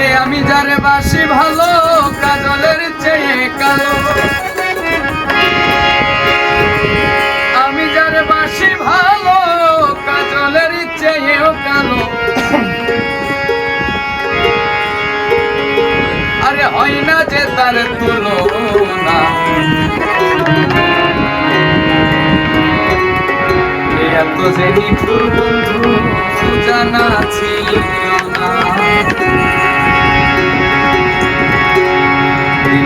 করে আমি যারে বাসি ভালো, কাজলের চেয়ে কালো। আমি যারে বাসি ভালো, কাজলের চেয়েও কালো। আরে হয় না যে তার তুলো না এত যে নিঠুর বন্ধু জানা ছিল না।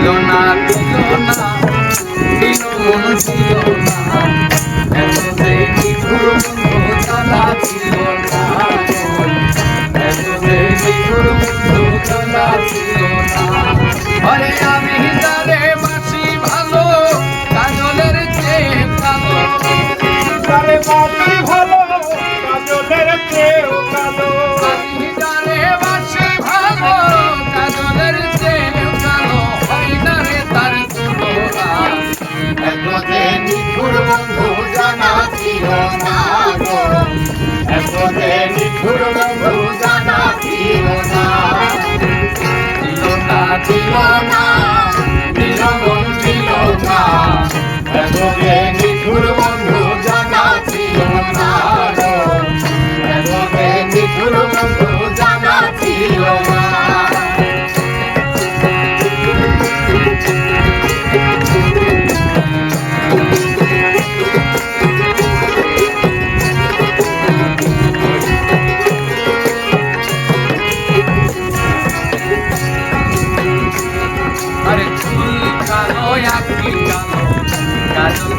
দিও না দিও না দিল মন দিও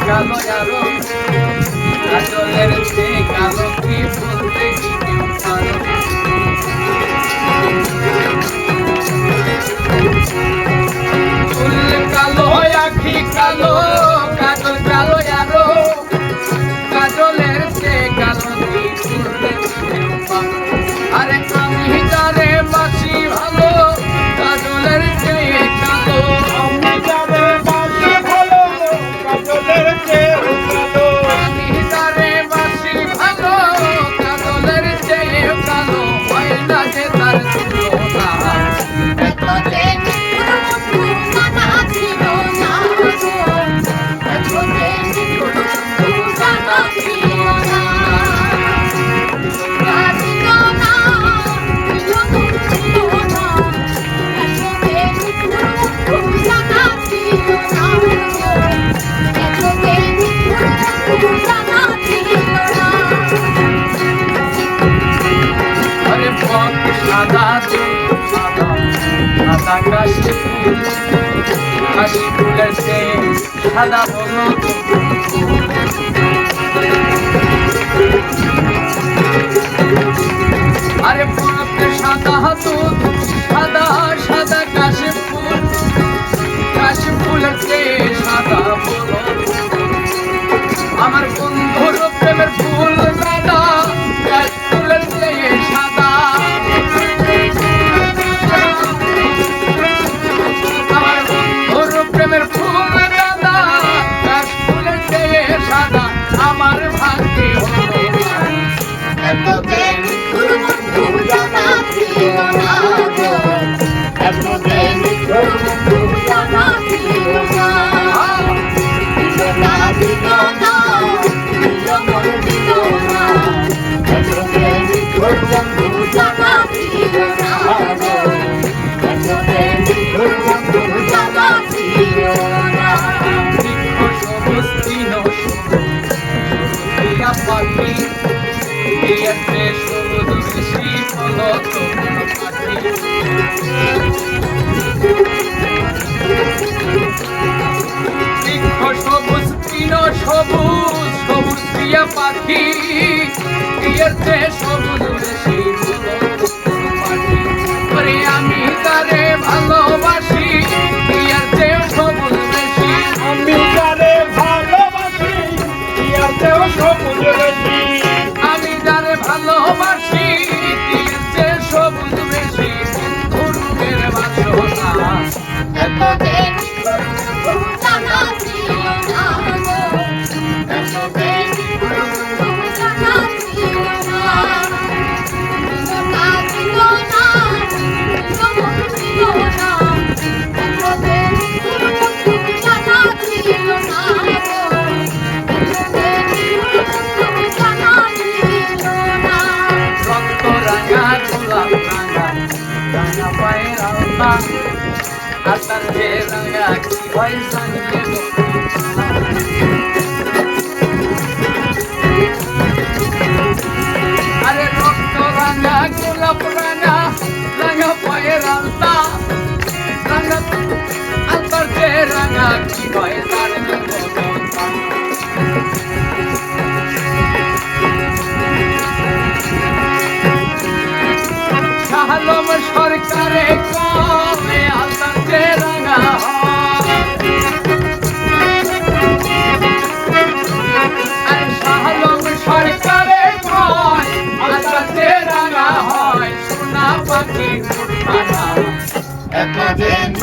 Caballarón, dándole el আকাশে সাদা কাশি কাশি ফুলেছে সাদা হলুদ আরে ফুলতে সাদা হাতুর বিয়েতে সবুজ বেশি ফলো তোমার পাখি। বৃক্ষ সবুজ প্রিয়া পাখি। বিয়েতে সবুজ বেশি Hasta el día a la Hep